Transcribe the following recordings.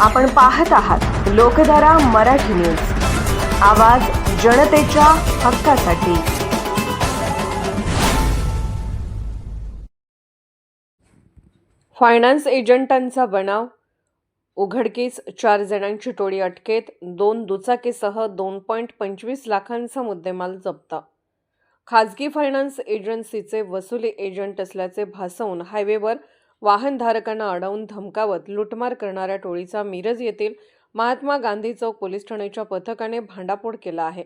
आपण पाहत आहात लोकधारा मराठी न्यूज. आवाज जनतेच्या हक्कासाठी. फायनान्स एजंटांचा बनाव. उघडकीस चार जणांची टोळी अटकेत दोन दुचाकीसह दोन पॉईंट पंचवीस लाखांचा मुद्देमाल जप्त. खाजगी फायनान्स एजन्सीचे वसुली एजंट असल्याचे भासवून हायवेवर वाहनधारकांना अडवून धमकावत लुटमार करणाऱ्या टोळीचा मिरज येथील महात्मा गांधी चौक पोलीस ठाण्याच्या पथकाने भांडाफोड केला आहे.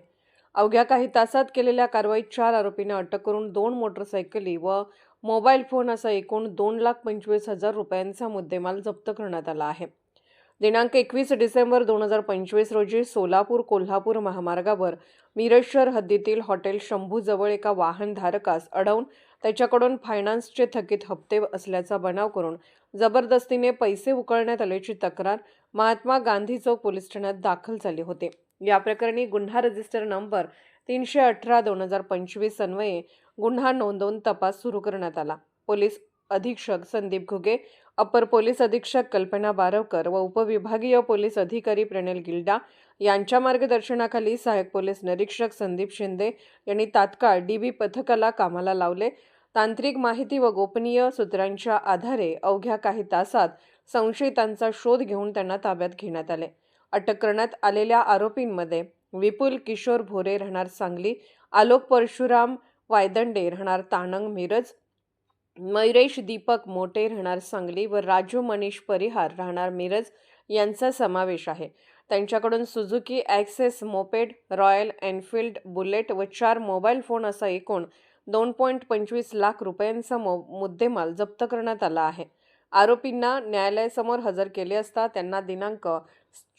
अवघ्या काही तासात केलेल्या कारवाईत चार आरोपींना अटक करून दोन मोटरसायकली व मोबाईल फोन असा एकूण दोन लाख पंचवीस हजार रुपयांचा मुद्देमाल जप्त करण्यात आला आहे. दिनांक एकवीस डिसेंबर दोन हजार पंचवीस रोजी सोलापूर कोल्हापूर महामार्गावर मिरज शहर हद्दीतील हॉटेल शंभूजवळ एका वाहनधारकास अडवून त्याच्याकडून फायनान्सचे थकीत हप्ते असल्याचा बनाव करून जबरदस्तीने पैसे उकळण्यात आल्याची तक्रार महात्मा गांधी चौक पोलीस ठाण्यात दाखल झाली होते. या प्रकरणी गुन्हा रजिस्टर नंबर तीनशे अठरा दोन हजार पंचवीस अन्वये गुन्हा नोंदवून तपास सुरू करण्यात आला. पोलीस अधीक्षक संदीप घुगे अपर पोलीस अधीक्षक कल्पना बारवकर व उपविभागीय पोलीस अधिकारी प्रणल गिल्डा यांच्या मार्गदर्शनाखाली सहाय्यक पोलीस निरीक्षक संदीप शिंदे यांनी तात्काळ डीबी पथकाला कामाला लावले. तांत्रिक माहिती व गोपनीय सूत्रांच्या आधारे अवघ्या काही तासात संशयितांचा शोध घेऊन त्यांना ताब्यात घेण्यात आले. अटक करण्यात आलेल्या आरोपींमध्ये विपुल किशोर भोरे राहणार सांगली आलोक परशुराम वायदंडे राहणार ताणंग मिरज मयुरेश दीपक मोटे राहणार सांगली व राजू मनीष परिहार राहणार मिरज यांचा समावेश आहे. त्यांच्याकडून Suzuki Access moped Royal Enfield Bullet व चार मोबाईल फोन असा एकूण दोन पॉईंट पंचवीस लाख रुपयांचा मो मुद्देमाल जप्त करण्यात आला आहे. आरोपींना न्यायालयासमोर हजर केले असता त्यांना दिनांक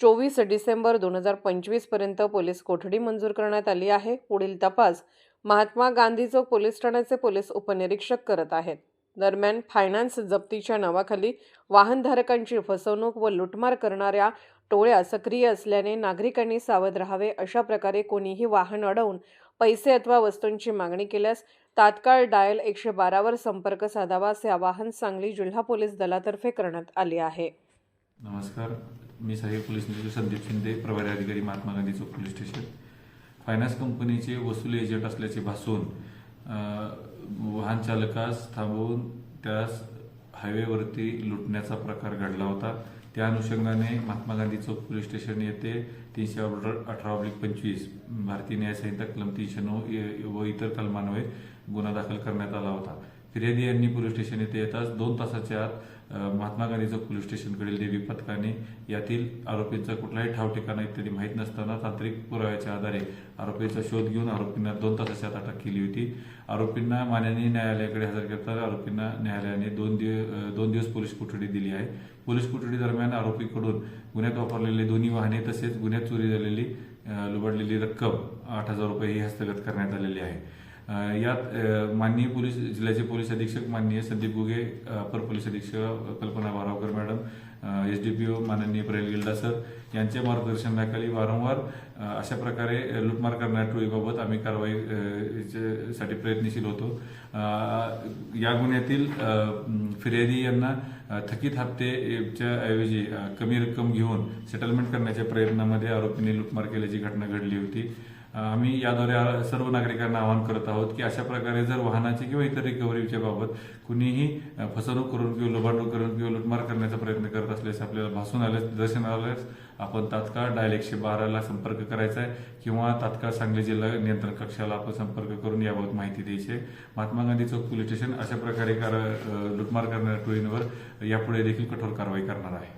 चोवीस डिसेंबर दोन हजार पंचवीसपर्यंत पोलीस कोठडी मंजूर करण्यात आली आहे. पुढील तपास महात्मा गांधी चौक पोलीस ठाण्याचे पोलीस उपनिरीक्षक करत आहेत. दरम्यान फायनान्स जप्तीच्या नावाखाली वाहनधारकांची फसवणूक व लुटमार करणाऱ्या टोळ्या सक्रिय असल्याने नागरिकांनी सावध राहावे अशा प्रकारे कोणीही वाहन अडवून पैसे अथवा वस्तूंची मागणी केल्यास तात्काळ डायल एकशे बारावर संपर्क साधावा असे आवाहन सांगली जिल्हा पोलीस दलातर्फे करण्यात आले आहे. नमस्कार. मी सहाय्यक पोलीस निरीक्षक संदीप शिंदे प्रभारी अधिकारी महात्मा गांधी चौक पोलीस स्टेशन. फायनान्स कंपनीचे वसुली एजंट असल्याचे भासून वाहन चालकास थांबवून त्यास हायवेवरती लुटण्याचा प्रकार घडला होता. त्या अनुषंगाने महात्मा गांधी चौक पोलीस स्टेशन येथे तीनशे ऑर्डर अठरा ऑब्लिक पंचवीस भारतीय न्यायसंहिता कलम तीनशे नऊ व इतर कलमान्वये गुन्हा दाखल करण्यात आला होता. फिर्यादी यांनी पोलीस स्टेशन येथे येताच दोन तासाच्या आत महात्मा गांधी चौक पोलीस स्टेशनकडील देवी पथकाने यातील आरोपींचा कुठलाही ठाव ठिकाणा इत्यादी माहीत नसताना तांत्रिक पुराव्याच्या आधारे आरोपींचा शोध घेऊन आरोपींना दोन तासाच्या आत अटक केली होती. आरोपींना माननीय न्यायालयाकडे हजर करताना आरोपींना न्यायालयाने दोन दिवस दोन दिवस पोलीस कोठडी दिली आहे. पोलीस कोठडी दरम्यान आरोपीकडून गुन्ह्यात वापरलेले दोन्ही वाहने तसेच गुन्ह्यात चोरी झालेली लुबडलेली लुबाडलेली रक्कम आठ हजार रुपये ही हस्तगत करण्यात आलेली आहे. यात माननीय पोलीस जिल्ह्याचे पोलीस अधीक्षक माननीय संदीप गुगे अपर पोलीस अधीक्षक Kalpana Baravkar madam S D P O माननीय प्रेल गिल्डा सर यांच्या मार्गदर्शनाखाली वारंवार अशा प्रकारे लुटमार करणाऱ्या टोळीबाबत आम्ही कारवाई साठी प्रयत्नशील होतो. या गुन्ह्यातील फिर्यादी यांना थकीत हप्तेच्या ऐवजी कमी रक्कम घेऊन सेटलमेंट करण्याच्या प्रयत्नामध्ये आरोपींनी लुटमार केल्याची घटना घडली होती. आम्ही याद्वारे सर्व नागरिकांना आवाहन करत आहोत की अशा प्रकारे जर वाहनाची किंवा इतर रिकव्हरीच्या बाबत कुणीही फसवणूक करून किंवा लुबाडणूक करून किंवा लुटमार करण्याचा प्रयत्न करत असल्यास आपल्याला भासून आल्यास दर्शन आल्यास आपण तात्काळ डायल एकशे बाराला संपर्क करायचा आहे किंवा तात्काळ सांगली जिल्हा नियंत्रण कक्षाला आपण संपर्क करून याबाबत माहिती द्यायची आहे. महात्मा गांधी चौक पोलीस स्टेशन अशा प्रकारे कार लुटमार करणाऱ्या टोळींवर यापुढे देखील कठोर कारवाई करणार आहे.